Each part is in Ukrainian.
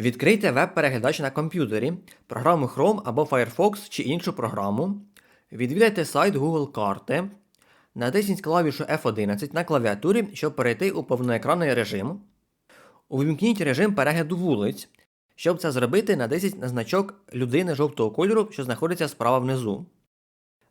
Відкрийте веб-переглядач на комп'ютері, програму Chrome або Firefox чи іншу програму. Відвідайте сайт Google карти. Натисніть клавішу F11 на клавіатурі, щоб перейти у повноекранний режим. Увімкніть режим перегляду вулиць. Щоб це зробити, натисніть на значок людини жовтого кольору, що знаходиться справа внизу.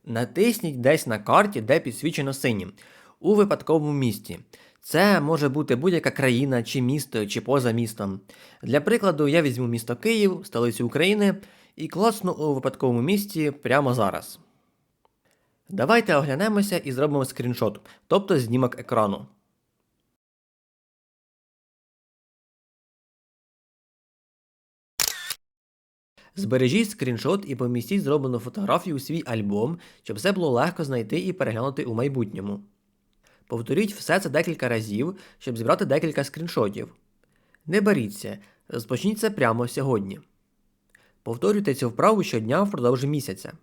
Натисніть десь на карті, де підсвічено синім, у випадковому місці. Це може бути будь-яка країна, чи місто, чи поза містом. Для прикладу, я візьму місто Київ, столицю України, і класну у випадковому місці прямо зараз. Давайте оглянемося і зробимо скріншот, тобто знімок екрану. Збережіть скріншот і помістіть зроблену фотографію у свій альбом, щоб все було легко знайти і переглянути у майбутньому. Повторіть все це декілька разів, щоб зібрати декілька скріншотів. Не боріться, розпочніть це прямо сьогодні. Повторюйте цю вправу щодня впродовж місяця.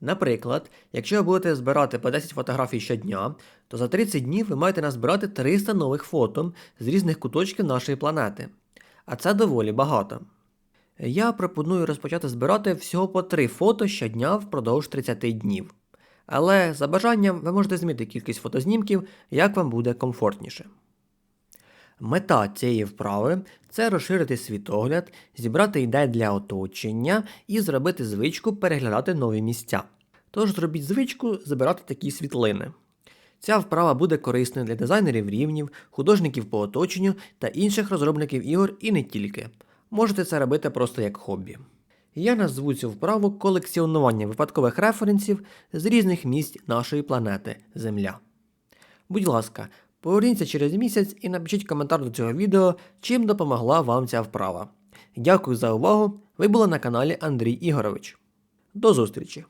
Наприклад, якщо ви будете збирати по 10 фотографій щодня, то за 30 днів ви маєте назбирати 300 нових фото з різних куточків нашої планети. А це доволі багато. Я пропоную розпочати збирати всього по 3 фото щодня впродовж 30 днів. Але за бажанням ви можете змінити кількість фотознімків, як вам буде комфортніше. Мета цієї вправи це розширити світогляд, зібрати ідеї для оточення і зробити звичку переглядати нові місця. Тож зробіть звичку збирати такі світлини. Ця вправа буде корисною для дизайнерів рівнів, художників по оточенню та інших розробників ігор і не тільки. Можете це робити просто як хобі. Я назву цю вправу колекціонування випадкових референсів з різних місць нашої планети Земля. Будь ласка, поверніться через місяць і напишіть коментар до цього відео, чим допомогла вам ця вправа. Дякую за увагу! Ви були на каналі Андрій Ігорович. До зустрічі!